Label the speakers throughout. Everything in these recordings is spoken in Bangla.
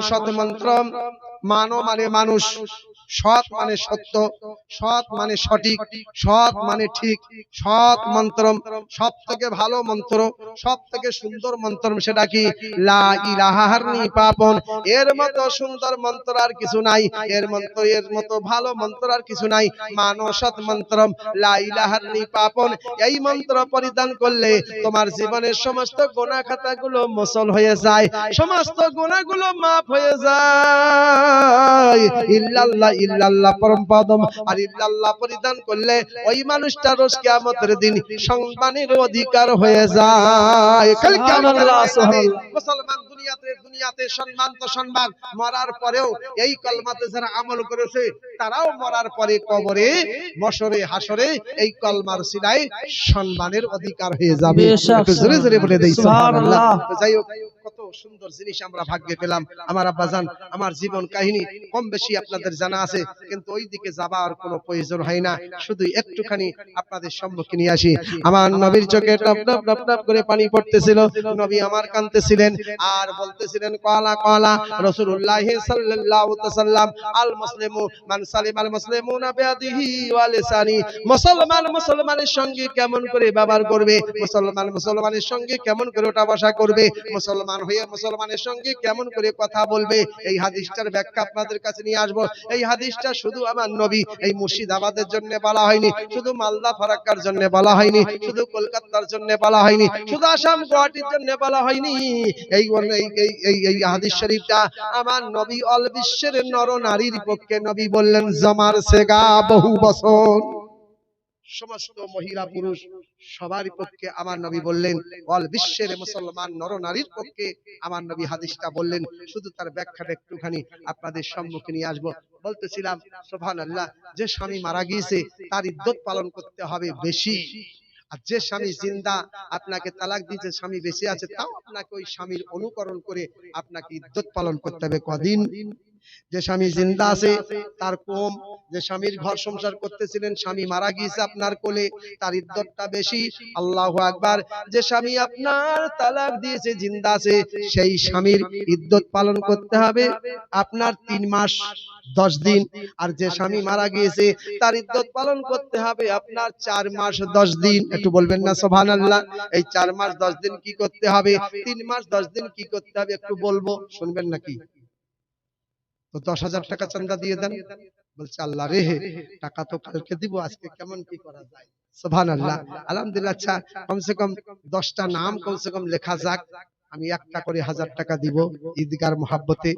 Speaker 1: সৎ মন্ত্র মানো মানে মানুষ। সৎ মানে সত্য, সৎ মানে সঠিক, সৎ মানে ঠিক, সৎ মন্ত্র সব থেকে ভালো মন্ত্র সব থেকে সুন্দর মন্ত্র সেটা কি? লা ইলাহা হারনি পাপন। এর মতো সুন্দর মন্ত্র আর কিছু নাই। এর মন্ত্র এর মতো ভালো মন্ত্র আর কিছু নাই। মানো সৎ মন্ত্র লা ইলাহা হারনি পাপন। এই মন্ত্র পরিধান করলে তোমার জীবনের সমস্ত গোনা খাতাগুলো মসল হয়ে যায়। সমস্ত গুণাগুলো মাফ হয়ে যায়। ইল্লাল্লাহ ইল্লাল্লাহ পরম পদম আর ইল্লাল্লাহ পরিধান করলে ওই মানুষটা রোজ কিয়ামতের দিন সম্মানের অধিকার হয়ে যায়। মুসলমান দুনিয়াতে দুনিয়াতে সম্মান তো সম্মান মরার পরেও এই কলমাতে যারা আমল করেছে তারাও মরার পরে কবরে বসরে হাসরে এই কলমার সিলাই সম্মানের অধিকার হয়ে যাবে জোরে জোরে বলে দেই
Speaker 2: সুবহানাল্লাহ।
Speaker 1: সুবহানাল্লাহ। যাই হোক কত সুন্দর জিনিস আমরা ভাগ্যে পেলাম। আমার আব্বাজান আমার জীবন কাহিনী কম বেশি আপনাদের জানা আছে কিন্তু ওই দিকে যাবার কোনো প্রয়োজন হয় না। শুধু একটুখানি আপনাদের সম্মুখে নিয়ে আসি। আমার নবীর চোখে টপ টপ টপ টপ করে পানি পড়তেছিল। নবী আমার কাঁদতেছিলেন আর বলতেছিলেন কলা কলা রাসূলুল্লাহ সাল্লাল্লাহু তাসাল্লাম আল মুসলিমু মান সালিম আল মুসলিমুনা বিয়াদিহি ওয়া লিসানি। মুসলমান মুসলমানের সঙ্গে কেমন করে ব্যবহার করবে? মুসলমান মুসলমানের সঙ্গে কেমন করে ওটা বসা করবে? মুসলমান হয়ে মুসলমানের সঙ্গে কেমন করে কথা বলবে? এই হাদিসটার ব্যাখ্যা আপনাদের কাছে নিয়ে আসব। এই হাদিসটা শুধু আমার নবী এই মুর্শিদাবাদের জন্য বলা হয়নি, শুধু মালদা ফারাক্কার জন্য বলা হয়নি, শুধু কলকাতার জন্য বলা হয়নি, শুধু আসাম গুয়াহাটির জন্য বলা হয়নি। এই এই হাদিস শরীফটা আমার নবী অল বিশ্বের নর নারীর পক্ষে নবী বললেন, জমার সেগা বহু বছর। সমস্ত মহিলা পুরুষ সবার পক্ষে আমার নবী বললেন অল বিশ্বের মুসলমান নর নারীর পক্ষে আমার নবী হাদিসটা বললেন শুধু তার ব্যাখ্যাটা একটুখানি আপনাদের সম্মুখে নিয়ে আসব। বলতেছিলাম সোভান আল্লাহ যে স্বামী মারা গিয়েছে তার ইদ্যত পালন করতে হবে বেশি। আর যে স্বামী জিন্দা আপনাকে তালাক দিয়েছে স্বামী বেঁচে আছে তাও আপনাকে ওই স্বামীর অনুকরণ করে আপনাকে ইদ্যত পালন করতে হবে কদিন? যে স্বামী জিন্দা আছে তার কম। যে স্বামীর ঘর সংসার করতেছিলেন স্বামী মারা গিয়েছে আপনার কোলে তার ইদ্যতটা বেশি। আল্লাহু আকবার। যে স্বামী আপনার তালাক দিয়েছে জিন্দা আছে সেই স্বামীর ইদ্যত পালন করতে হবে। আপনার তিন মাস দশ দিন। আর যে স্বামী মারা গিয়েছে তার ইদ্যত পালন করতে হবে আপনার চার মাস দশ দিন। একটু বলবেন না সোভান আল্লাহ এই চার মাস দশ দিন কি করতে হবে? তিন মাস দশ দিন কি করতে হবে? একটু বলব শুনবেন নাকি? তো দশ হাজার টাকা চান্দা দিয়ে দেন। বলছে, আল্লাহ রে, টাকা তো কালকে দিব, আজকে কেমন কি করা যায়? সোভান আল্লাহ আলহামদুলিল্লাহ আচ্ছা কমসে কম দশটা নাম কমসে কম লেখা যাক। আমি একটা করে হাজার টাকা দিব। ঈদগার মহাব্বতে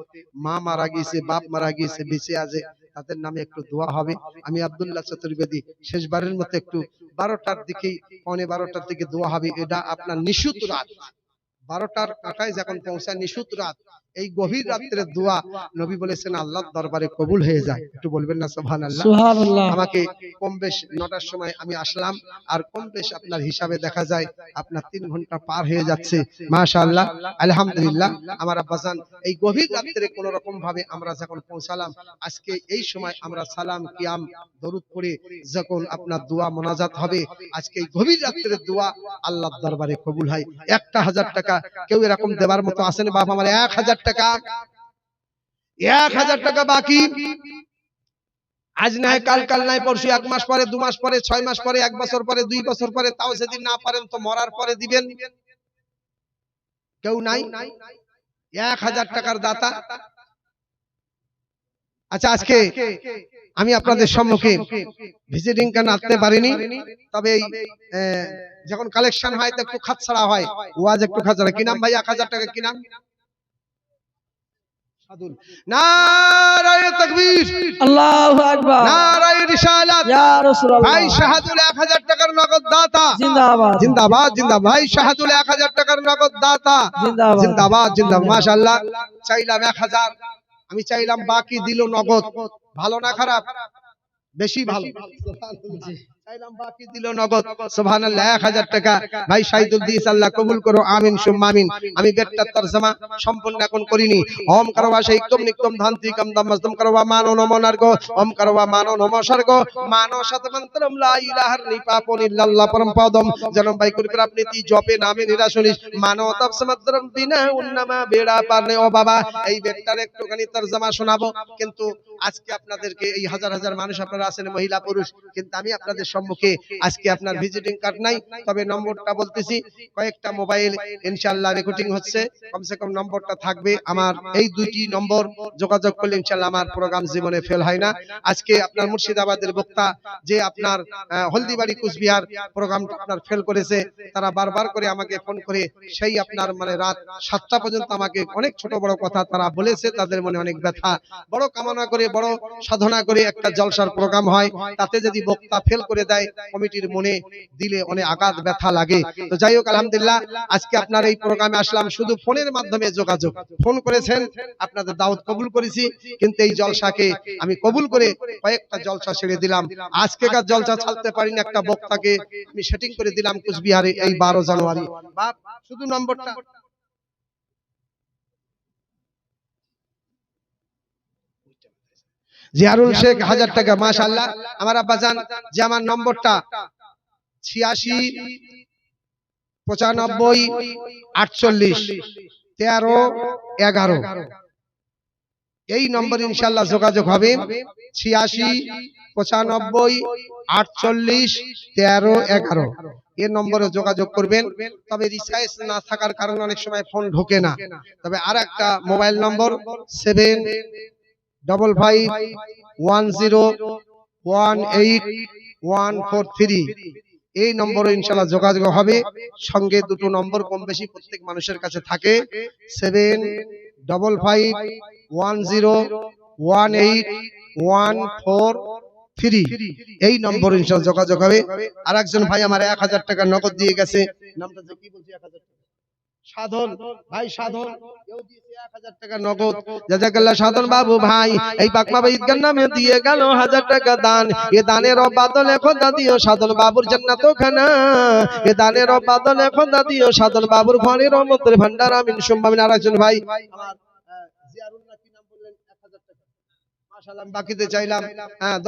Speaker 1: মা মারা গিয়েছে, বাপ মারা গিয়েছে, বেঁচে আছে, তাদের নামে একটু দোয়া হবে। আমি আব্দুল্লাহ চতুর্বেদী শেষবারের মতো একটু বারোটার দিকে পৌনে বারোটার দিকে দোয়া হবে। এটা আপনার নিশুত রাত। বারোটার কাটায় যখন পৌঁছায় নিশুত রাত। এই গভীর রাত্রে দোয়া নবী বলেছেন আল্লাহর দরবারে কবুল হয়ে যায় একটু বলবেন না সোহান আল্লাহ
Speaker 2: সুবহানাল্লাহ।
Speaker 1: আমাকে কম বেশ নটার সময় আমি আসলাম আর কম বেশ আপনার হিসাবে দেখা যায় আপনার তিন ঘণ্টা পার হয়ে যাচ্ছে। মাশাআল্লাহ আলহামদুলিল্লাহ আমার আব্বাজান এই গভীর রাত্রে কোন রকম ভাবে আমরা যখন পৌঁছালাম আজকে এই সময় আমরা সালাম কিয়াম দরুদ পড়ে যখন আপনার দোয়া মোনাজাত হবে আজকে এই গভীর রাত্রে দোয়া আল্লাহর দরবারে কবুল হয়। একটা হাজার টাকা কেউ এরকম দেবার মতো আসেন বাপ আমার এক হাজার টাকা। এক হাজার টাকা বাকি। আজ কাল কাল নাই, পরশু এক মাস পরে, দু মাস পরে, ছয় মাস পরে, এক বছর পরে, দুই বছর পরে, তাও না পারেন তো মরার পরে দিবেন। কেউ নাই? এক হাজার টাকার দাতা। আচ্ছা আজকে আমি আপনাদের সম্মুখে ভিজিটিং কার্ড আনতে পারিনি, তবে এই যখন কালেকশন হয় তো একটু খাতছাড়া হয়। ওয়াজ একটু খাতছাড়া কি নাম ভাই? এক হাজার টাকা কি নাম? সাদুল নারায়ে তাকবীর।
Speaker 2: আল্লাহু আকবার।
Speaker 1: নারায়ে রিসালাত
Speaker 2: ইয়া রাসূলুল্লাহ।
Speaker 1: ভাই শাহাদুল এক হাজার টাকার নগদ দাতা।
Speaker 2: জিন্দাবাদ।
Speaker 1: জিন্দাবাদ জিন্দাবাদ। ভাই শাহাদুল এক হাজার টাকার নগদ দাতা।
Speaker 2: জিন্দাবাদ।
Speaker 1: জিন্দাবাদ জিন্দাবাদ। মাশাআল্লাহ চাইলাম এক হাজার। আমি চাইলাম বাকি দিল নগদ। ভালো না খারাপ? বেশি ভালো। চাইলাম, বাকি দিল নগদ। সুবহানাল্লাহ 1000 টাকা। ভাই শাহিদুল দিস, আল্লাহ কবুল করো, আমিন, সুম্মা আমিন। আমি বেটটা তরজমা সম্পূর্ণ এখন করিনি। ওম করবা সেইকম নিকম ধান্তি কম দম মস্তম করবা নমো ওম করবা নমো শতমন্ত্রম লা ইলাহা নিপাপন ইল্লাল্লাহ পরম পদম। জনম ভাই করিবার আপনি জপে নামে এই বেটটার একটুখানি তরজমা শোনাবো। কিন্তু আজকে আপনাদেরকে এই হাজার হাজার মানুষ আপনারা আছেন, মহিলা, পুরুষ। কিন্তু আমি আপনাদের সম্মুখে আজকে আপনার ভিজিটিং কার্ড নাই, তবে নম্বরটা বলতেছি, কয়েকটা মোবাইল ইনশাআল্লাহ রেকর্ডিং হচ্ছে। কমসে কম নম্বরটা থাকবে আমার, এই দুইটি নম্বর যোগাযোগ করলে ইনশাআল্লাহ আমার প্রোগ্রাম জীবনে ফেল হয় না। আজকে আপনার মুর্শিদাবাদের বক্তা যে আপনার হলদিবাড়ি কুচবিহার প্রোগ্রামটা আপনার ফেল করেছে, তারা বারবার করে আমাকে ফোন করে, সেই আপনার মানে রাত সাতটা পর্যন্ত আমাকে অনেক ছোট বড় কথা তারা বলেছে, তাদের মনে অনেক ব্যথা। বড় কামনা করে, বড় সাধনা করে একটা জলসার প্রোগ্রাম হয়, তাতে যদি বক্তা ফেল করে দেয়, কমিটির মনে দিলে অনেক আঘাত, ব্যথা লাগে। তো যাই হোক, আলহামদুলিল্লাহ, আজকে আপনার এই প্রোগ্রামে আসলাম শুধু ফোনের মাধ্যমে যোগাযোগ। ফোন করেছেন, আপনাদের দাওয়াত কবুল করেছি, কিন্তু এই জলসাকে আমি কবুল করে কয়েকটা জলসা ছেড়ে দিলাম। আজকেকার জলসা ছাড়তে পারি না একটা বক্তাকে, আমি সেটিং করে দিলাম কুচবিহারে এই বারো জানুয়ারি। বাপ, শুধু নম্বরটা। জিয়ারুল শেখ হাজার টাকা মাশাআল্লাহ। আমার আব্বাজান যে আমার নম্বরটা ছিয়াশি পঁচানব্বই আটচল্লিশ তেরো এগারো। এই নম্বর ইনশাল্লাহ যোগাযোগ হবে ছিয়াশি পঁচানব্বই আটচল্লিশ তেরো এগারো। এর নম্বরে যোগাযোগ করবেন তবে রিচার্জ না থাকার কারণে অনেক সময় ফোন ঢোকে না। তবে আর একটা mobile number seven double five one zero one eight one four three এই নম্বরে ইনশাল্লাহ যোগাযোগ হবে। সঙ্গে দুটো নম্বর কম বেশি প্রত্যেক মানুষের কাছে থাকে। Seven double five one zero one eight one four three এই নম্বর ইনশাল্লাহ যোগাযোগ হবে। আর একজন ভাই আমার এক হাজার টাকা নগদ দিয়ে গেছে। নামটা কি বলছি? এক হাজার টাকা। সাধন। ভাই সাধন। কেউ দিয়েছে এক হাজার টাকা নগদ। জাজাকাল্লাহ সাধন বাবু ভাই এই পাকমা ঈদগার নামে দিয়ে গেল হাজার টাকা দান। এ দানের অবাদল এখন দাদিও সাধন বাবুর জান্নাত খানা এ দানের অবাদল এখন দাদিও সাধন বাবুর ঘরের রহমতের ভান্ডার আমিন সম্ভাবিন আর ভাই। আমার আহ, জিয়ারুল না কি নাম বললেন 1000 টাকা মাশাআল্লাহ হ্যাঁ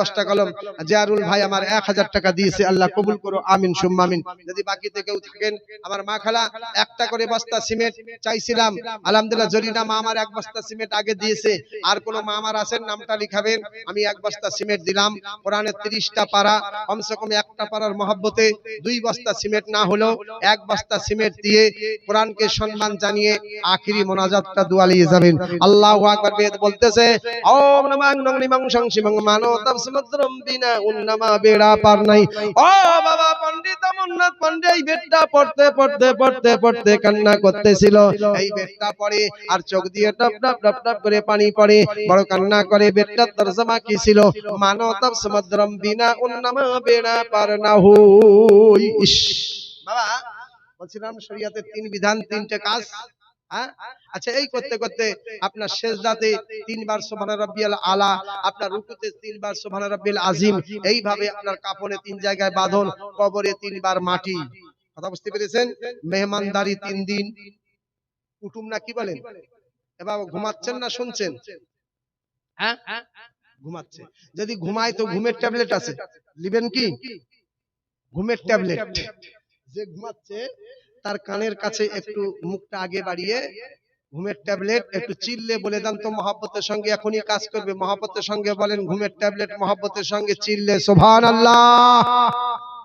Speaker 1: আমি এক বস্তা সিমেন্ট দিলাম। পারা, কমসে কম একটা পারার মহব্বতে দুই বস্তা সিমেন্ট না হলেও এক বস্তা সিমেন্ট দিয়ে কোরআনকে সম্মান জানিয়ে আখিরি মোনাজাতটা দুয়ালিয়ে যাবেন। আল্লাহু বলতেছে মানো বিনা বেড়া পার নাই। ও বাবা, পণ্ডিত এই পড়তে পড়তে পড়তে পড়তে কান্না করতেছিল। এই পড়ে আর চোখ দিয়ে টপ টপ টপ টপ করে পানি পড়ে। বড় কান্না করে বেদটার তরজমা কি ছিল? মানো তব সমুদ্রম বিনা উন্নমা বেড়া পার না হুই বাবা, বলছিলাম শরিয়াতের তিন বিধান, তিনটে কাজ। হ্যাঁ? আচ্ছা এই করতে করতে আপনার শেষদাতে তিনবার সুবহান রাব্বিয়াল আলা, আপনার রুকুতে তিনবার সুবহান রাব্বিল আজিম। এইভাবে আপনার কাপড়ে তিন জায়গায় বাঁধন, কবরে তিনবার মাটি। কথা বুঝতে পেরেছেন? মেহমানদারি তিন দিন। কুটুম না কি বলেন? এবার ঘুমাচ্ছেন না শুনছেন? হ্যাঁ? ঘুমাচ্ছে। যদি ঘুমায় তো ঘুমের ট্যাবলেট আছে। লিবেন কি? ঘুমের ট্যাবলেট। যে ঘুমাচ্ছে, তার কানের কাছে একটু মুখটা আগে বাড়িয়ে ঘুমের ট্যাবলেট একটু চিল্লে বলে দেন তো মহাব্বতের সঙ্গে এখনই কাজ করবে। মহাব্বতের সঙ্গে বলেন ঘুমের ট্যাবলেট মহাব্বতের সঙ্গে চিল্লে সোভান আল্লাহ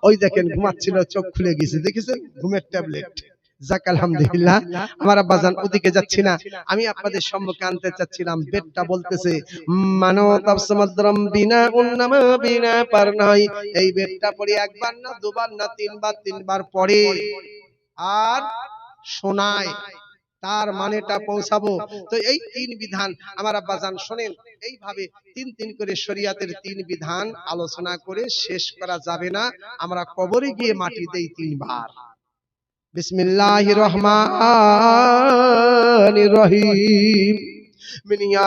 Speaker 1: ওই দেখেন ঘুমাচ্ছিল চোখ খুলে গেছে। দেখেছেন? ঘুমের ট্যাবলেট। যাক আলহামদুলিল্লাহ। আমার আব্বাজান ওদিকে যাচ্ছি না। আমি আপনাদের সম্মুখে আনতে চাচ্ছিলাম। বেদটা বলতেছে মানো তাবসমদ্রম বিনা উন্নমা বিনা পার নয়। এই বেদটা পড়ে একবার না দুবার না তিনবার তিনবার পড়ে। আর শোনায় তার মানেটা পৌঁছাবো। তো এই তিন বিধান আমার আব্বাজান শোনেন এইভাবে তিন তিন করে শরিয়াতের তিন বিধান আলোচনা করে শেষ করা যাবে না। আমরা কবরে গিয়ে মাটি দেই তিনবার। বিসমিল্লাহির রহমানির রহিম। মিনিয়া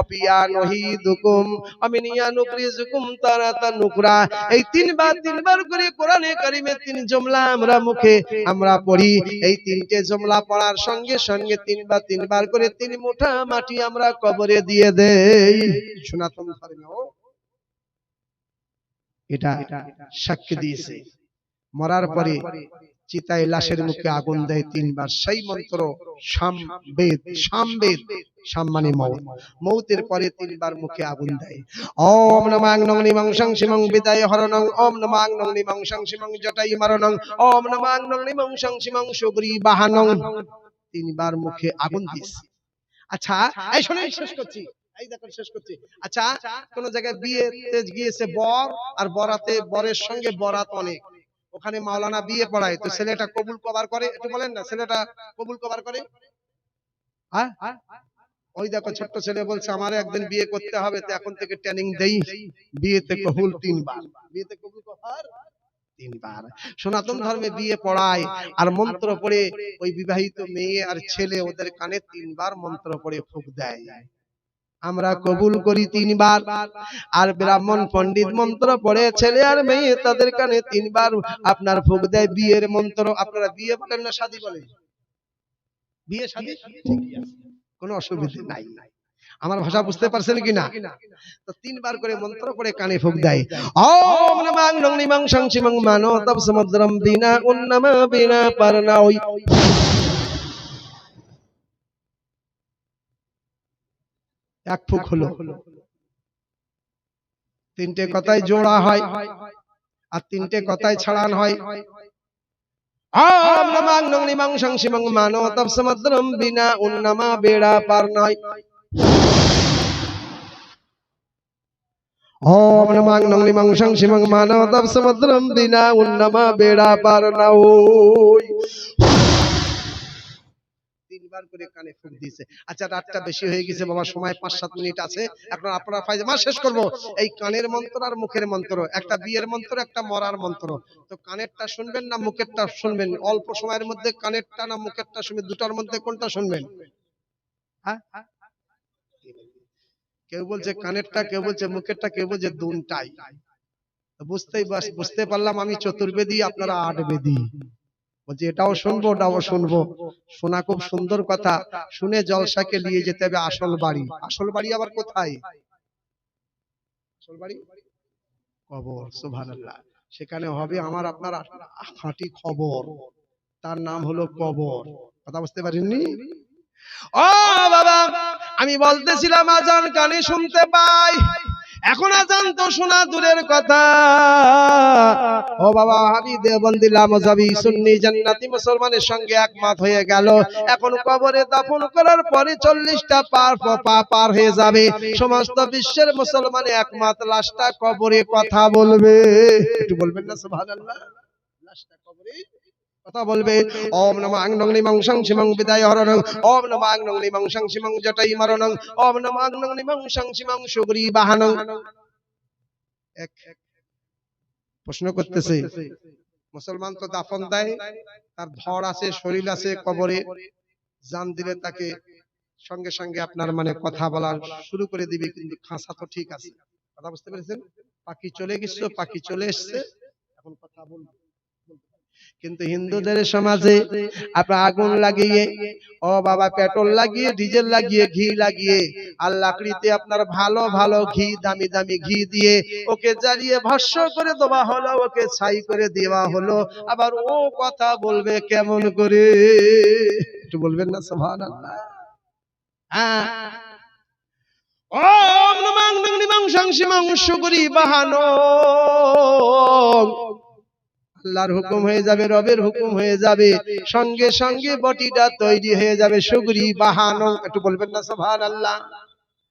Speaker 1: অপিয়া নহিদুকুম, অমিনিয়া নুকরিজুকুম তারাতা নুকরা। এই তিনবার তিনবার করে কোরআনে কারিমে তিন জমলা আমরা মুখে, আমরা পড়ি। এই তিনটে জমলা পড়ার সঙ্গে সঙ্গে তিনবার তিনবার করে তিন মুঠা মাটি আমরা কবরে দিয়ে দেই। সনাতন এটা সাক্ষী দিয়েছে। মরার পরে চিতায় লাশের মুখে আগুন দেয় তিনবার। সেই মন্ত্র সাম বেদ সাম বেদ সাম মানে মৌত। মৌতের পরে তিনবার মুখে আগুন দেয়। ওম নমাং নং নিমং সং সিমং বিদায় হরণং ওম নমাং নং। নিমং সং সিমং জটাই মারণং ওম নমাং নং নিমং সং সিমং সুগ্রী বাহানং তিনবার মুখে আগুন দিয়েছে। আচ্ছা এই শুনে শেষ করছি। এই দেখো শেষ করছি। আচ্ছা কোন জায়গায় বিয়েতে গিয়েছে বর আর বরাতে বরের সঙ্গে বরাত অনেক। ওখানে মাওলানা বিয়ে পড়ায়, তো ছেলেটা কবুল কভার করে? একটু বলেন না, ছেলেটা কবুল কভার করে? হ্যাঁ? ওই দেখো ছোট্ট ছেলে বলছে, আমার একদিন বিয়ে করতে হবে, তো এখন থেকে ট্রেনিং দেই। বিয়েতে কবুল তিনবার। বিয়েতে কবুল কভার তিনবার। সনাতন ধর্মে বিয়ে পড়ায়, আর মন্ত্র পড়ে ওই বিবাহিত মেয়ে আর ছেলে ওদের কানে তিনবার মন্ত্র পড়ে ফুক দেয়। আমরা কবুল করি তিনবার। আর ব্রাহ্মণ পণ্ডিত মন্ত্র পড়ে ছেলে আর মেয়ে তাদের কানে তিনবার আপনার ফুক দেয় বিয়ের মন্ত্র। আপনারা বিয়ে বলেন না শাদি বলেন? বিয়ে শাদি কোনো অসুবিধা নাই। আমার ভাষা বুঝতে পারছেন কি না তো তিনবার করে মন্ত্র পড়ে কানে ফুক দেয়। ওম নমাং নং নিমাং সংসিমং মানো তব সমুদ্রম বিনা উন্নমা বিনা পারনা ওই এক ফুক হলো। তিনটে কথায় জোড়া হয় আর তিনটে কথায় ছাড়ান হয়। ওম নমাং নং মানো তব সমুদ্রম বিনা উন্নমা বেড়া পার নয়। ওম নমাং সংসিমং মানো বিনা উন্নমা বেড়া পার নয়। তিনবার করে কানে ফুক দিয়েছে আচ্ছা রাতটা বেশি হয়ে গেছে বাবা সময় পাঁচ সাত মিনিট আছে। এখন আপনারা ফাইজামা শেষ করব। এই কানের মন্ত্র আর মুখের মন্ত্র একটা বিয়ের মন্ত্র একটা মরার মন্ত্র। তো কানেরটা শুনবেন না মুখেরটা শুনবেন। অল্প সময়ের মধ্যে কানেরটা না মুখেরটা শুনবেন। দুটার মধ্যে কোনটা শুনবেন? হ্যাঁ? কেউ বলছে কানেরটা কেউ বলছে মুখেরটা কেউ বলছে দুনটাই। বুঝতেই বুঝতে পারলাম আমি চতুর্বেদী আপনারা আট বেদী বলছি এটাও শুনব ওটাও শুনব। শোনা খুব সুন্দর কথা। শুনে জলসাকে নিয়ে যেতে হবে আসল বাড়ি। আসল বাড়ি আবার কোথায়? আসল বাড়ি? কবর সুবহানাল্লাহ। সেখানে হবে আমার আপনার খাঁটি খবর তার নাম হলো কবর। কথা বুঝতে পারেননি ও বাবা আমি বলতেছিলাম আজান কানে শুনতে পাই। এখন আজান তো শোনা দূরের কথা। ও বাবা হাবি দেবন্দি লামজাবি সুন্নি জান্নাতি মুসলমানের সঙ্গে একমত হয়ে গেল। এখন কবরে দাফন করার পরে চল্লিশটা পার পা পার হয়ে যাবে। সমস্ত বিশ্বের মুসলমান একমত, লাশটা কবরে কথা বলবে। একটু বলবেন না, সুবহানাল্লাহ? কথা বলবে। ওম নমঃ আংনং নিমং সং সিমং বিদায় হরণং। ওম নমঃ আংনং নিমং সং সিমং জটাই মারণং। ওম নমঃ আংনং নিমং সং সিমং সুগ্রী বাহানং। এক প্রশ্ন করতেছে, মুসলমান তো দাফন দেয়, তার ধর আছে, শরীর আছে কবরে। জান দিলে তাকে সঙ্গে সঙ্গে আপনার মানে কথা বলা শুরু করে দিবে, কিন্তু খাঁচা তো ঠিক আছে। কথা বুঝতে পেরেছেন? পাখি চলে গেছে, পাখি চলে এসছে। এখন কথা বলব। কিন্তু হিন্দুদের সমাজে আপনার আগুন লাগিয়ে ও বাবা পেট্রোল লাগিয়ে ডিজেল লাগিয়ে ঘি লাগিয়ে আর লাকড়িতে আপনার ভালো ভালো ঘি দামি দামি ঘি দিয়ে ওকে জ্বালিয়ে ভস্য করে দেওয়া হলো ওকে ছাই করে দেওয়া হলো। আবার ও কথা বলবে কেমন করে? একটু বলবেন না সুবহানাল্লাহ। হ্যাঁ। ওম নমাং নং নিমাং সংসিমাং সুগরি বাহানো আল্লাহর হুকুম হয়ে যাবে, রবের হুকুম হয়ে যাবে। সঙ্গে সঙ্গে বটিটা তৈরি হয়ে যাবে, সুগরি বাহানো। একটু বলবেন না, সুবহানাল্লাহ।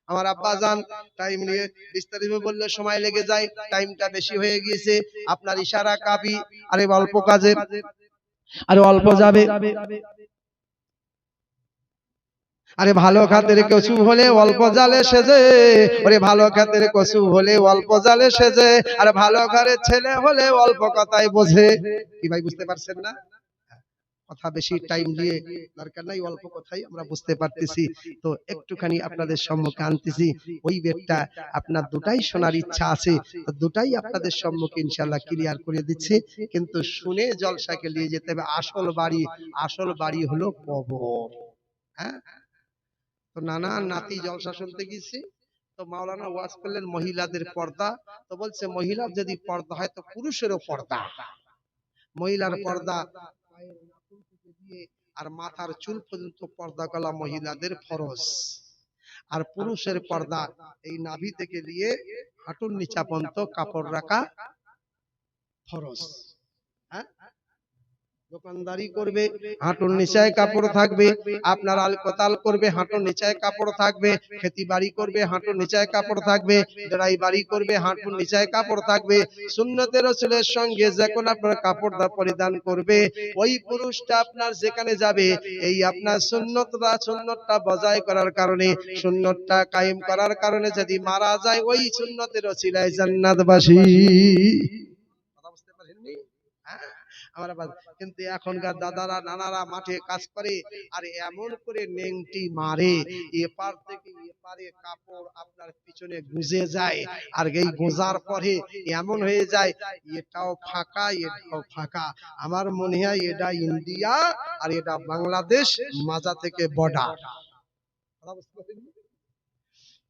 Speaker 1: আমার আব্বা যান টাইম নিয়ে বিস্তারিত বললে সময় লেগে যায় টাইমটা বেশি হয়ে গিয়েছে। আপনার ইশারা কাবি আরে অল্প কাজে, আরে অল্প যাবে। আরে ভালো খাতের কচু হলে অল্প জালে সেজে। ওরে ভালো খাতের কচু হলে অল্প জালে সেজে। আর ভালো ঘরের ছেলে হলে অল্প কথাই বোঝে। কি ভাই বুঝতে পারছেন না? কথা বেশি টাইম দিয়ে দরকার নাই, অল্প কথাই আমরা বুঝতে পারতেছি। তো একটুখানি আপনাদের সম্মুখে আনতেছি। ওই বেডটা আপনার দুটাই শোনার ইচ্ছা আছে। দুটাই আপনাদের সম্মুখে ইনশাল্লাহ ক্লিয়ার করে দিচ্ছি। কিন্তু শুনে জলসাকে নিয়ে যেতে হবে। আসল বাড়ি আসল বাড়ি হলো কবর। হ্যাঁ? তো নানা নাতি জলসা শুনতে গেছি। তো মাওলানা ওয়াজ করলেন মহিলাদের পর্দা। তো বলছে, মহিলার যদি পর্দা হয়, তো পুরুষেরও পর্দা। মহিলার পর্দা আর মাথার চুল পর্যন্ত পর্দা করা মহিলাদের ফরজ। আর পুরুষের পর্দা এই নাভি থেকে দিয়ে হাঁটুর নিচা পর্যন্ত কাপড় রাখা ফরজ। দোকানদারি করবে হাঁটুর নিচায় কাপড় থাকবে আপনার আল কোতাল করবে হাঁটুর নিচায় কাপড় থাকবে খেতি বাড়ি করবে হাঁটুর নিচায় কাপড় থাকবে ড্রাই বাড়ি করবে হাঁটুর নিচায় কাপড় থাকবে সুন্নতের রসুলের সঙ্গে যখন আপনার কাপড় পরিধান করবে ওই পুরুষটা আপনার যেখানে যাবে এই আপনার সুন্নতটা সুন্নতটা বজায় করার কারণে সুন্নতটা কায়েম করার কারণে যদি মারা যায় ওই সুন্নতের রসিলায় জান্নাতবাসী কথা বুঝতে পারেননি হ্যাঁ আমার কিন্তু এখনকার দাদারা, নানারা মাঠে কাজ করে আর এমন করে নেংটি মারে, এপার থেকে এপারে কাপড় আপনার পিছনে গুজে যায় আর এই গোজার পরে এমন হয়ে যায়, এটাও ফাঁকা এটাও ফাঁকা। আমার মনে হয় এটা ইন্ডিয়া আর এটা বাংলাদেশ মাজা থেকে বর্ডার।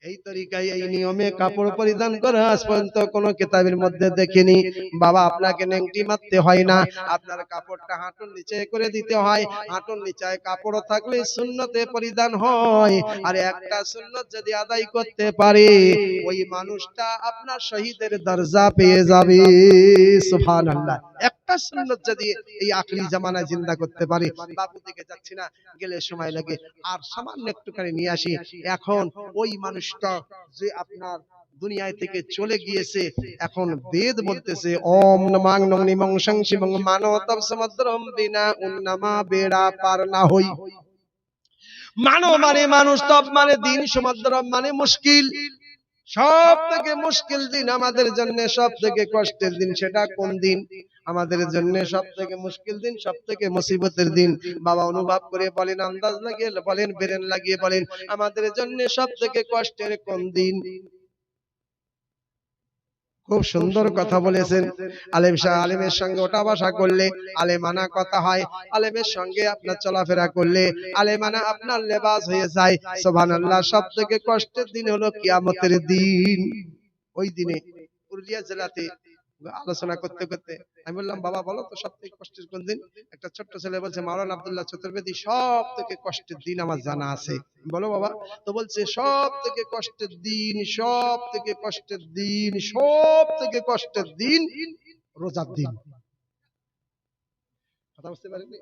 Speaker 1: এই তরিকায় এই নিয়মে কাপড় পরিধান করে আজ পর্যন্ত কোন কিতাবের মধ্যে দেখিনি। বাবা আপনাকে নেংটি মারতে হয় না। আপনার কাপড়টা হাঁটুর নিচে করে দিতে হয়। হাঁটুর নিচে কাপড় থাকলে শূন্যতে পরিধান হয়। আর একটা সুন্নত যদি আদায় করতে পারে ওই মানুষটা আপনার শহীদের দরজা পেয়ে যাবে। সুবহানাল্লাহ। একটা সুন্নত যদি এই আখরি জামানায় জিন্দা করতে পারে বাবু দিকে যাচ্ছি না গেলে সময় লাগে। আর সামান্য একটুখানি নিয়ে আসি। এখন ওই মানুষটা যে আপনার দুনিয়ায় থেকে চলে গিয়েছে। এখন বেদ বলতেছে, ওম নমাং নং নিমং সং শিবং মানবতম সমুদ্রম বিনা উন্নমা বেড়া পার না হই। মানো মানে মানুষ তপ মানে দিন সমুদ্র মানে মুশকিল। সব থেকে মুশকিল দিন আমাদের জন্য সব থেকে কষ্টের দিন, সেটা কোন দিন? আমাদের জন্য সব থেকে মুশকিল দিন সব থেকে মুসিবতের দিন। বাবা অনুভব করে বলেন, আন্দাজ লাগিয়ে বলেন, বেরেন লাগিয়ে বলেন, আমাদের জন্য সব থেকে কষ্টের কোন দিন? খুব সুন্দর কথা বলেছেন। আলেম শাহ আলেমের সঙ্গে ওটা বাসা করলে আলেমানা কথা হয়। আলেমের সঙ্গে আপনার চলাফেরা করলে আলেমানা আপনার লেবাস হয়ে যায়। সুবহানাল্লাহ সব থেকে কষ্টের দিন হলো কিয়ামতের দিন। ওই দিনে পুরুলিয়া জেলাতে আলোচনা করতে করতে আমি বললাম, বাবা, বলো তো সব থেকে কষ্টের কোন দিন? একটা ছোট্ট ছেলে বলছে, মাওলানা আব্দুল্লাহ চতুর্বেদী সব থেকে কষ্টের দিন আমার জানা আছে। বলো, বাবা। তো বলছে সব থেকে কষ্টের দিন সব থেকে কষ্টের দিন সব থেকে কষ্টের দিন রোজার দিন। কথা বুঝতে দিন।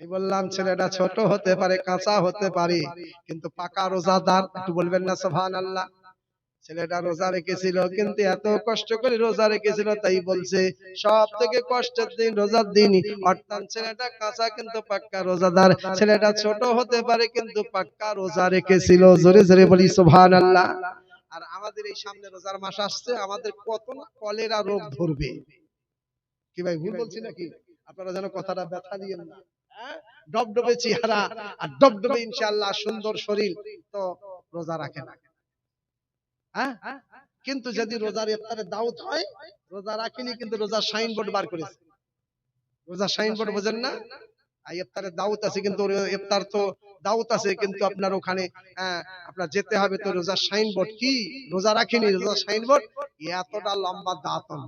Speaker 1: আমি বললাম, ছেলেটা ছোট হতে পারে, কাঁচা হতে পারে, কিন্তু পাকা রোজাদার, একটু বলবেন না সোহান আল্লাহ ছেলেটা রোজা রেখেছিল, কিন্তু এত কষ্ট করে রোজা রেখেছিল, তাই বলছে, সব থেকে কষ্টের দিন রোজার দিন অর্থাৎ ছেলেটা কাঁচা কিন্তু পাক্কা রোজাদার। ছেলেটা ছোট হতে পারে, কিন্তু পাক্কা রোজা রেখেছিল। জোরে জোরে বলি সোহান আল্লাহ আর আমাদের এই সামনে রোজার মাস আসছে, আমাদের কত না কলেরা রোগ ধরবে। কি ভাই, ভুল বলছি নাকি? আপনারা যেন কথাটা ব্যথা দিয়েন না। হ্যাঁ? ডবডবে চেহারা আর ডবডবে ইনশাআল্লাহ সুন্দর শরীর, তো রোজা রাখে না। হ্যাঁ? কিন্তু যদি রোজার ইফতারে দাওয়াত হয় রোজা রাখেনি কিন্তু রোজার সাইনবোর্ড বার করেছে। রোজার সাইনবোর্ড বোঝেন না? আর ইফতারের দাওয়াত আছে কিন্তু ইফতার তো দাওয়াত আছে কিন্তু আপনার ওখানে হ্যাঁ, আপনার যেতে হবে তো রোজার সাইনবোর্ড কি? রোজা রাখেনি রোজার সাইনবোর্ড? এতটা লম্বা দাঁতন।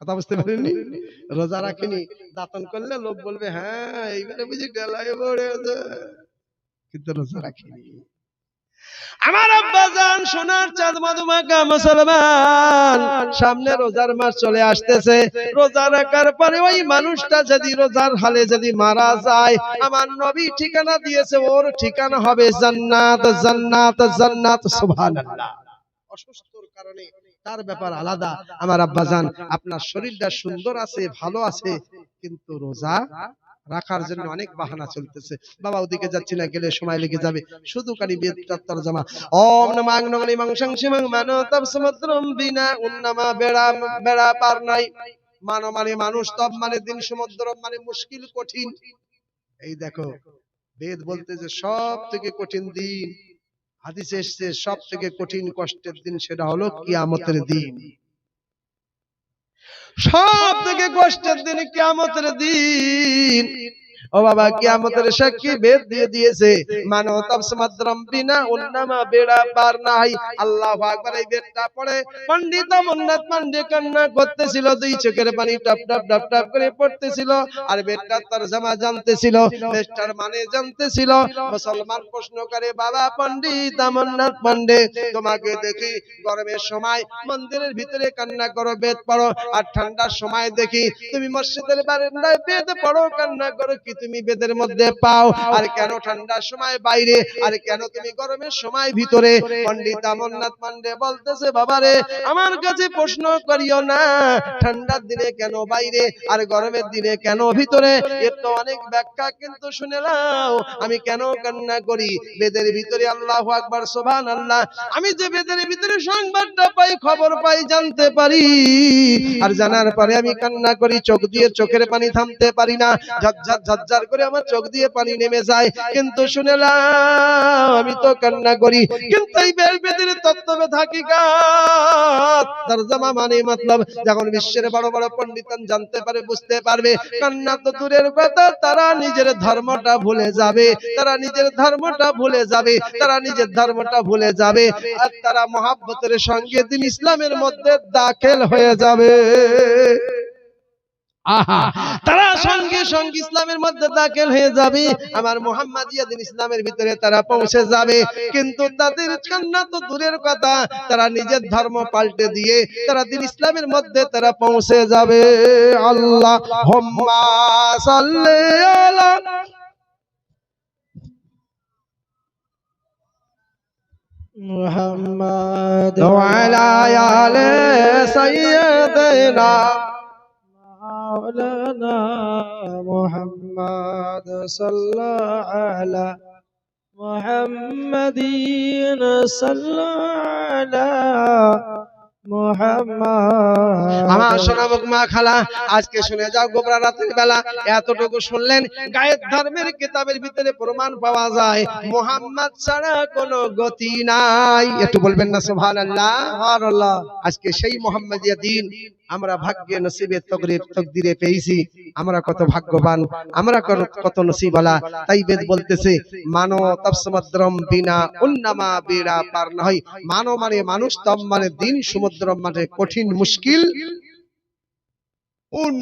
Speaker 1: কথা বুঝতে পারেননি? রোজা রাখেনি দাঁতন করলে লোক বলবে হ্যাঁ এইবারে বুঝি গেলায় পড়েছে কিন্তু রোজা রাখেনি। আমার আব্বা জান সোনার চাঁদ মধুমাকা মুসলমান, সামনে রোজার মাস চলে আসতেছে। রোজা রাখার পরে ওই মানুষটা যদি রোজার হালে যদি মারা যায়, আমার নবী ঠিকানা দিয়েছে, ওর ঠিকানা হবে জান্নাত জান্নাত জান্নাত, সুবহানাল্লাহ। অসুস্থর কারণে তার ব্যাপার আলাদা। আমার আব্বা জান আপনার শরীরটা সুন্দর আছে, ভালো আছে, কিন্তু রোজা রাখার জন্য অনেক বাহানা চলতেছে। বাবা ওদিকে যাচ্ছি না গেলে সময় লেগে যাবে। শুধু কানি বেত্তর জামা। ওম নমাং নমনি মাংসং শিমং মানো তব সমুদ্রম বিনা উন্নমা বেড়া বেড়া পার নাই। মানো মানে মানুষ তব মানে দিন সমুদ্র মানে মুশকিল কঠিন। এই দেখো বেদ বলতে যে সব থেকে কঠিন দিন। হাদিসে এসছে সব থেকে কঠিন কষ্টের দিন সেটা হলো কিয়ামতের দিন। সব কষ্টের দিন কেমতের দিন। ও বাবা কিয়ামতের সাক্ষী বেদ দিয়ে দিয়েছে। মানো তবসমদ্রম বিনা উন্নামা বেড়া পার নাই। আল্লাহু আকবার এই বেদটা পড়ে। পণ্ডিত অমরনাথ পান্ডে কান্না করতেছিল দুই চোখের পানি টপ টপ টপ টপ করে পড়তেছিল। আর বেদটা তরজমা জানতেছিল বেদটার মানে জানতেছিল। মুসলমান প্রশ্ন করে বাবা পণ্ডিত অমরনাথ পান্ডে তোমাকে দেখি গরমের সময় মন্দিরের ভিতরে কান্না করো বেদ পড়ো আর ঠান্ডার সময় দেখি তুমি মসজিদের বারান্দায় বেদ পড়ো কান্না করো কি তুমি বেদের মধ্যে পাও, আর কেন ঠান্ডার সময় বাইরে, আর কেন তুমি গরমের সময় ভিতরে? পণ্ডিত অমরনাথ পান্ডে বলতেছে, বাবারে, আমার কাছে প্রশ্ন করিও না, ঠান্ডার দিনে কেন বাইরে, আর গরমের দিনে কেন ভিতরে? এর তো অনেক ব্যাখ্যা কিন্তু শুনে নাও, আমি কেন কান্না করি? বেদের ভিতরে আল্লাহ আকবার সোভান আল্লাহ আমি যে বেদের ভিতরে সংবাদটা পাই, খবর পাই, জানতে পারি, আর জানার পরে আমি কান্না করি, চোখ দিয়ে চোখের পানি থামতে পারি না ঝরঝর ঝরঝর করে আমার চোখ দিয়ে পানি নেমে যায়। কিন্তু শুনেলাম, আমি তো কান্না করি। কিন্তু এই বের বেদের তত্ত্বে থাকি তরজমা মানে মতলব, যখন বিশ্বের বড় বড় পণ্ডিতান জানতে পারে, বুঝতে পারবে। কান্না তো দূরের কথা, তারা নিজের ধর্মটা ভুলে যাবে। তারা নিজের ধর্মটা ভুলে যাবে। তারা নিজের ধর্মটা ভুলে যাবে। আর তারা মহাব্বতের সঙ্গে দিন ইসলামের মধ্যে দাখিল হয়ে যাবে। আহা তারা সঙ্গে সঙ্গে ইসলামের মধ্যে দাখিল হয়ে যাবে আমার মোহাম্মদিয়া দিন ইসলামের ভিতরে তারা পৌঁছে যাবে কিন্তু তাদের কান্না তো দূরের কথা তারা নিজের ধর্ম পাল্টে দিয়ে তারা দিন ইসলামের মধ্যে তারা পৌঁছে যাবে আল্লাহ হোম্মা সাল্লি আলা
Speaker 2: محمد
Speaker 1: وعلى آل سيدنا
Speaker 2: مولانا محمد صلى على محمد صلى على محمد
Speaker 1: আমার সোনামুখ মা খালা আজকে শুনে যাও গোবরা রাতের বেলা এতটুকু শুনলেন গায়ের ধর্মের কিতাবের ভিতরে প্রমাণ পাওয়া যায় মোহাম্মদ ছাড়া কোনো গতি নাই একটু বলবেন না সুবহানাল্লাহ
Speaker 2: সুবহানাল্লাহ
Speaker 1: আজকে সেই মোহাম্মদিয়া দিন আমরা ভাগ্যে নসিবে তকরির তকদিরে পেয়েছি। আমরা কত ভাগ্যবান, আমরা কত- নসিবালা তাই বেদ বলতেছে, মানো তপসমদ্রম বিনা, উন্নামা বেড়া পার নয় মানো মানে মানুষ তম মানে দিন, সমুদ্র মানে কঠিন, মুশকিল। উন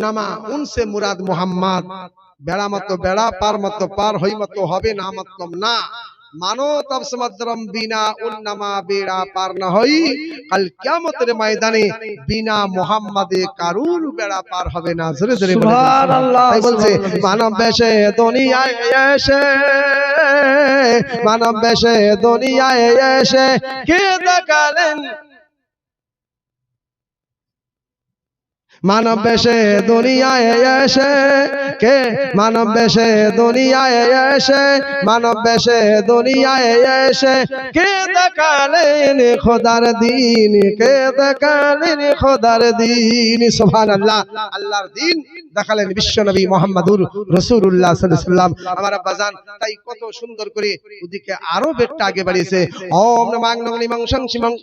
Speaker 1: নামা, উন সে মুরাদ মোহাম্মদ। বেড়া মতো বেড়া, পার মতো পার, হই মতো হবে, না মতলব না। মানো তব সমুদ্রম বিনা উন্নামা বেড়া পার না হই। কাল কিয়ামতের ময়দানে বিনা মোহাম্মদে কারুর বেড়া পার হবে না। জোরে জোরে।
Speaker 2: সুবহানাল্লাহ,
Speaker 1: বলছে মানব বেশে দুনিয়ায় এসে মানব বেশে দুনিয়ায় এসে কে দেখালেন মানব বেশে দুনিয়ায় এসে কে মানব বেশে দুনিয়ায় এসে মানব বেশে দুনিয়ায় এসে কে দেখালেন খোদার দিন কে দেখালেন খোদার দিন সুবহানাল্লাহ আল্লাহর দিন দেখালেন বিশ্বনবী মোহাম্মদুর রসুল্লাহ সাল্লাম আমার আব্বাজান তাই কত সুন্দর করে ওদিকে আরও বেটটা আগে বাড়িয়েছে ওম নমাং নমনি মংসং শিমং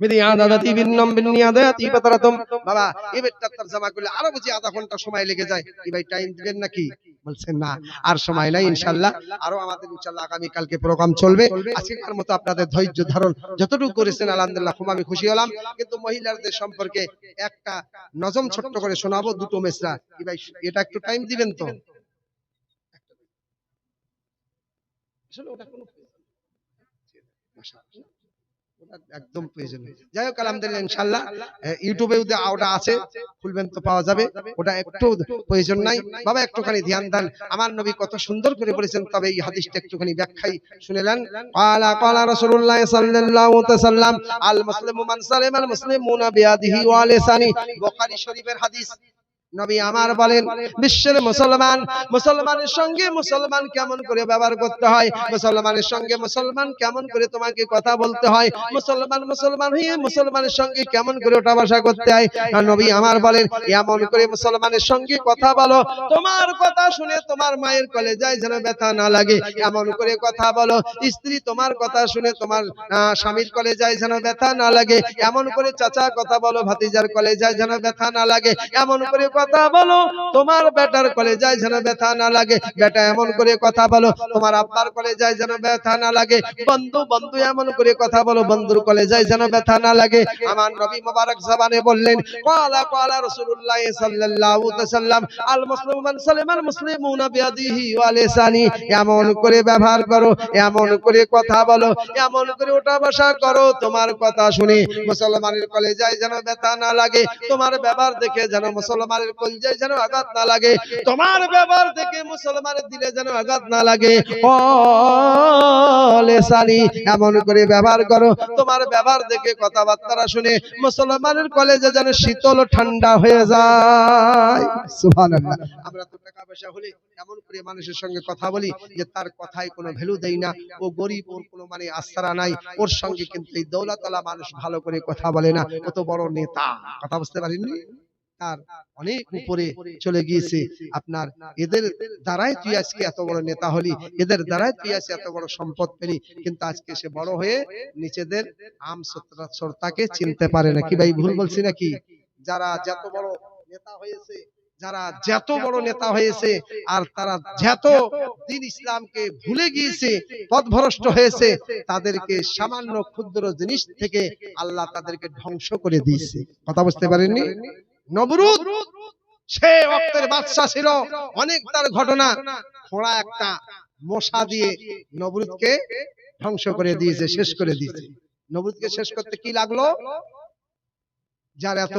Speaker 1: বিনিয়াদাতি বিন্নম বিনিয়াদাতি পাতারাতম। বাবা এই তরজমা করলে আরও বুঝি আধা ঘণ্টা সময় লেগে যায়। কি ভাই টাইম দিবেন নাকি? বলছেন না আর সময় নাই ইনশাআল্লাহ আরও আমাদের ইনশাআল্লাহ আগামী কালকে প্রোগ্রাম চলবে। আজকের মতো আপনাদের ধৈর্য ধারণ যতটুকু করেছেন আলহামদুলিল্লাহ খুব আমি খুশি হলাম। কিন্তু মহিলাদের সম্পর্কে একটা নজম ছোট্ট করে শোনাবো দুটো মেসরা কি ভাই এটা একটু টাইম দিবেন তো? আসলে ওটা কোনো মাশাআল্লাহ। একদম প্রয়োজন যাই হোক আলহামদুলিল্লাহ ইনশাল্লাহ ইউটিউবে ওটা আছে খুলবেন তো পাওয়া যাবে। ওটা একটু প্রয়োজন নাই। বাবা একটুখানি ধ্যান দেন। আমার নবী কত সুন্দর করে বলেছেন তবে এই হাদিসটা একটুখানি ব্যাখ্যাই শুনেলেন। আলা কালা রাসূলুল্লাহ সাল্লাল্লাহু তাআলা সাল্লাম আল মুসলিমু মান সালিমাল মুসলিমুনা বিআদিহি ওয়া লিসানি। বুখারী শরীফের হাদিস। নবী আমার বলেন, বিশ্বের মুসলমান, মুসলমানের সঙ্গে মুসলমান কেমন করে ব্যবহার করতে হয়? মুসলমানের সঙ্গে মুসলমান কেমন করে তোমাকে কথা বলতে হয়? মুসলমান মুসলমান হয়ে মুসলমানের সঙ্গে কেমন করে ওঠা বসা করতে হয়? নবী আমার বলেন, এমন করে মুসলমানের সঙ্গে কথা বলো। তোমার কথা শুনে তোমার মায়ের কলেজায় যেন ব্যথা না লাগে। এমন করে কথা বলো। স্ত্রী তোমার কথা শুনে তোমার স্বামীর কলেজায় যেন ব্যথা না লাগে। এমন করে চাচা কথা বলো, ভাতিজার কলে যায় যেন ব্যথা না লাগে। এমন করে কথা বলো, তোমার বেটার কলেজায় যেন ব্যথা না লাগে। বেটা এমন করে কথা বলো, তোমার আব্বার কলেজায় যেন ব্যথা না লাগে। বন্ধু বন্ধু এমন করে কথা বলো, বন্ধুর কলেজায় যেন ব্যথা না লাগে। আমার নবী মোবারক জবানে বললেন, ক্বালা রাসূলুল্লাহ সাল্লাল্লাহু আলাইহি সাল্লাম আল মুসলিমু মান সালামাল মুসলিমুনা বিয়াদিহি ওয়া লিসানি, এমন করে ব্যবহার করো, এমন করে কথা বলো, এমন করে ওঠা বসা করো, তোমার কথা শুনে মুসলমানের কলেজায় যেন ব্যথা না লাগে, তোমার ব্যবহার দেখে যেন মুসলমানের কলেজায় যেন আঘাত না লাগে, তোমার ব্যবহার দেখে মুসলমানের দিলে যেন আঘাত না লাগে। এমন করে ব্যবহার করো। তোমার ব্যবহার দেখে শুনে মুসলমানের কলেজে যেন শীতল ঠান্ডা হয়ে যায়। আমরা তো টাকা পয়সা হলে এমন করে মানুষের সঙ্গে কথা বলি যে তার কথায় কোনো ভ্যালু দেই না। ও গরিব, ওর কোনো মানে আস্থা নাই। ওর সঙ্গে কিন্তু এই দৌলতলা মানুষ ভালো করে কথা বলে না। কত বড় নেতা। কথা বুঝতে পারেননি তার অনেক উপরে চলে গিয়েছে। আপনার এদের দ্বারাই তুই আজকে এত বড় নেতা হলি। এদের দ্বারাই তুই আজকে এত বড় সম্পদ পেলি। কিন্তু আজকে সে বড় হয়ে নিচেদের আম শ্রোতাকে চিনতে পারে না। কি ভাই ভুল বলছি নাকি? যারা যত বড় নেতা হয়েছে যারা যত বড় নেতা হয়েছে আর তারা যত দিন ইসলামকে ভুলে গিয়েছে পথভ্রষ্ট হয়েছে তাদেরকে সামান্য ক্ষুদ্র জিনিস থেকে আল্লাহ তাদেরকে ধ্বংস করে দিয়েছে কথা বুঝতে পারেননি নবরুদ? সে অক্তের বাদশা ছিল। অনেক তার ঘটনা। খোড়া একটা মশা দিয়ে নবরুদকে ধ্বংস করে দিয়েছে শেষ করে দিয়েছে। নবরুদকে শেষ করতে কি লাগল? যার এত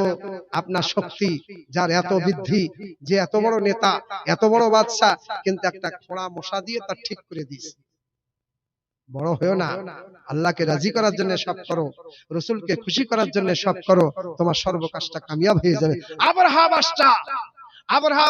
Speaker 1: আপনার শক্তি যার এত বৃদ্ধি যে এত বড় নেতা এত বড় বাদশা কিন্তু একটা খোড়া মশা দিয়ে তার ঠিক করে দিয়েছে। বড় হয়েও না। আল্লাহকে রাজি করার জন্য সব করো। রসুলকে খুশি করার জন্য সব করো। তোমার সর্বকাশটা কামিয়াব হয়ে যাবে। আবার হাবাসটা আবার হা